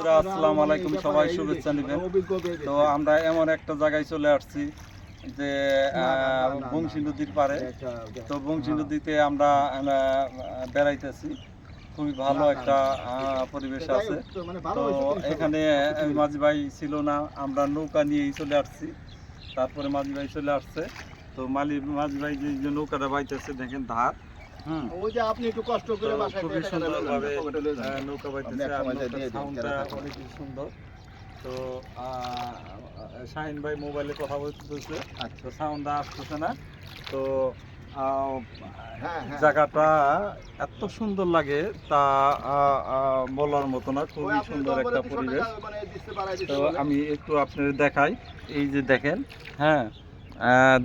আসসালামু আলাইকুম, সবাই শুভেচ্ছা নেবেন। তো আমরা এমন একটা জায়গায় চলে আসছি যে বংশী নদীর পারে তো বংশী নদীতে আমরা বেড়াইতেছি। খুবই ভালো একটা পরিবেশ আছে। তো এখানে মাঝি ভাই ছিল না, আমরা নৌকা নিয়েই চলে আসছি। তারপরে মাঝি ভাই চলে আসছে। তো মালি, মাঝি ভাই যে নৌকাটা বাইতেছে, দেখেন ধার। ওই যে আপনি একটু কষ্ট করে বাসায় খুবই সুন্দরভাবে নৌকা বাইতেছে সাউন্ডটা অনেক সুন্দর। তো শাহিন ভাই মোবাইলে কথা বলতেছে আচ্ছা। তো আসতেছে না। তো হ্যাঁ, হ্যাঁ। জায়গাটা এত সুন্দর লাগে তা বলার মতো না খুবই সুন্দর একটা পরিবেশ। মানে তো আমি একটু আপনাদের দেখাই এই যে দেখেন হ্যাঁ।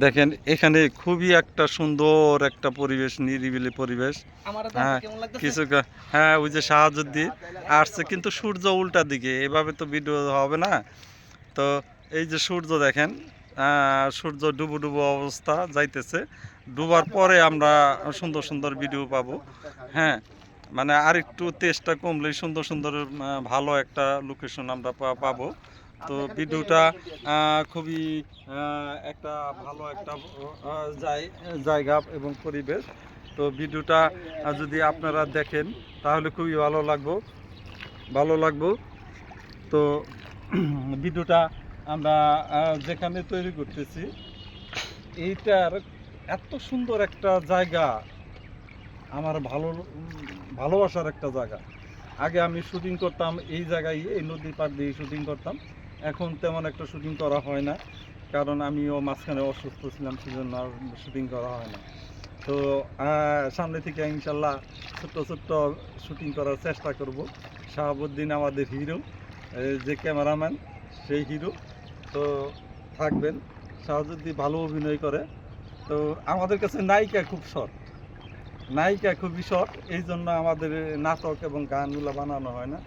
দেখেন এখানে খুবই একটা সুন্দর একটা পরিবেশ নিরিবিলি পরিবেশ। হ্যাঁ কিছু হ্যাঁ ওই যে শাহাজুদ্দিন আসছে কিন্তু সূর্য উল্টা দিকে এভাবে তো ভিডিও হবে না। তো এই যে সূর্য দেখেন সূর্য ডুবু ডুবু অবস্থা যাইতেছে। ডুবার পরে আমরা সুন্দর সুন্দর ভিডিও পাবো। হ্যাঁ মানে আরেকটু তেজটা কমলে সুন্দর সুন্দর ভালো একটা লোকেশন আমরা পাবো। তো ভিডিওটা খুবই একটা ভালো একটা জায়গা এবং পরিবেশ। তো ভিডিওটা যদি আপনারা দেখেন তাহলে খুবই ভালো লাগবো ভালো লাগবো। তো ভিডিওটা আমরা যেখানে তৈরি করতেছি এইটার এত সুন্দর একটা জায়গা আমার ভালো ভালোবাসার একটা জায়গা। আগে আমি শুটিং করতাম এই জায়গায় এই নদীর পাড় দিয়ে শুটিং করতাম। এখন তেমন একটা শুটিং করা হয় না, কারণ আমিও মাঝখানে অসুস্থ ছিলাম, সেজন্য আর শুটিং করা হয় না। তো সামনে থেকে ইনশাল্লাহ ছোট্ট ছোট্ট শুটিং করার চেষ্টা করব। শাহাবুদ্দিন আমাদের হিরো যে ক্যামেরাম্যান সেই হিরো তো, থাকবেন। শাহাবুদ্দিন ভালো অভিনয় করে। তো, আমাদের কাছে নায়িকা খুব শর্ট নায়িকা খুবই শর্ট এই জন্য আমাদের নাটক এবং গানগুলো বানানো হয় না।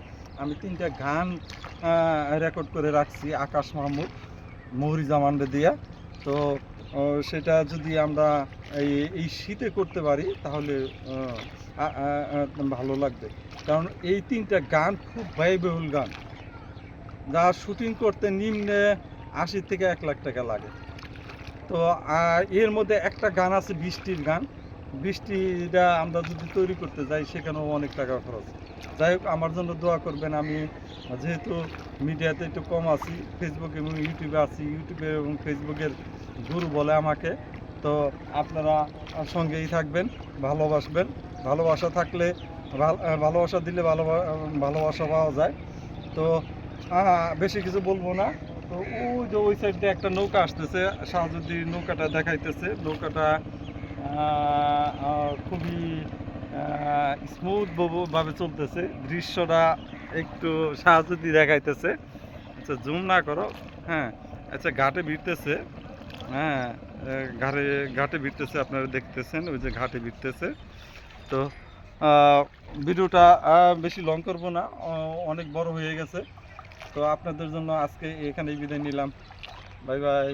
আমি তিনটা গান রেকর্ড করে রাখছি, আকাশ মাহমুদ মহুরি জামানরে দিয়া। তো সেটা যদি আমরা এই এই শীতে করতে পারি, তাহলে ভালো লাগবে। কারণ এই তিনটা গান খুব ব্যয়বহুল গান। যা শুটিং করতে নিম্নে আশি থেকে এক লাখ টাকা লাগে। তো এর মধ্যে একটা গান আছে বৃষ্টির গান। বৃষ্টিটা আমরা যদি তৈরি করতে যাই, সেখানেও অনেক টাকা খরচ। যাই হোক, আমার জন্য দোয়া করবেন। আমি যেহেতু মিডিয়াতে একটু কম আছি ফেসবুক এবং ইউটিউবে আছি। ইউটিউবে এবং ফেসবুকের গুরু বলে আমাকে। তো আপনারা সঙ্গেই থাকবেন, ভালোবাসবেন। ভালোবাসা থাকলে ভালোবাসা দিলে ভালো, ভালোবাসা পাওয়া যায়। তো বেশি কিছু বলব না। তো ওই যে ওই সাইড দিয়ে একটা নৌকা আসতেছে শাহজুদ্দিন নৌকাটা দেখাইতেছে। নৌকাটা খুবই স্মুথ ভাবে চলতেছে। দৃশ্যটা একটু শাহজুদ্দি দেখাইতেছে। আচ্ছা জুম না করো। হ্যাঁ আচ্ছা ঘাটে ভিড়তেছে। হ্যাঁ ঘাটে ঘাটে ভিড়তেছে, আপনারা দেখতেছেন, ওই যে ঘাটে ভিড়তেছে। তো ভিডিওটা বেশি লং করব না অনেক বড় হয়ে গেছে। তো আপনাদের জন্য আজকে এখানেই বিদায় নিলাম। Bye bye.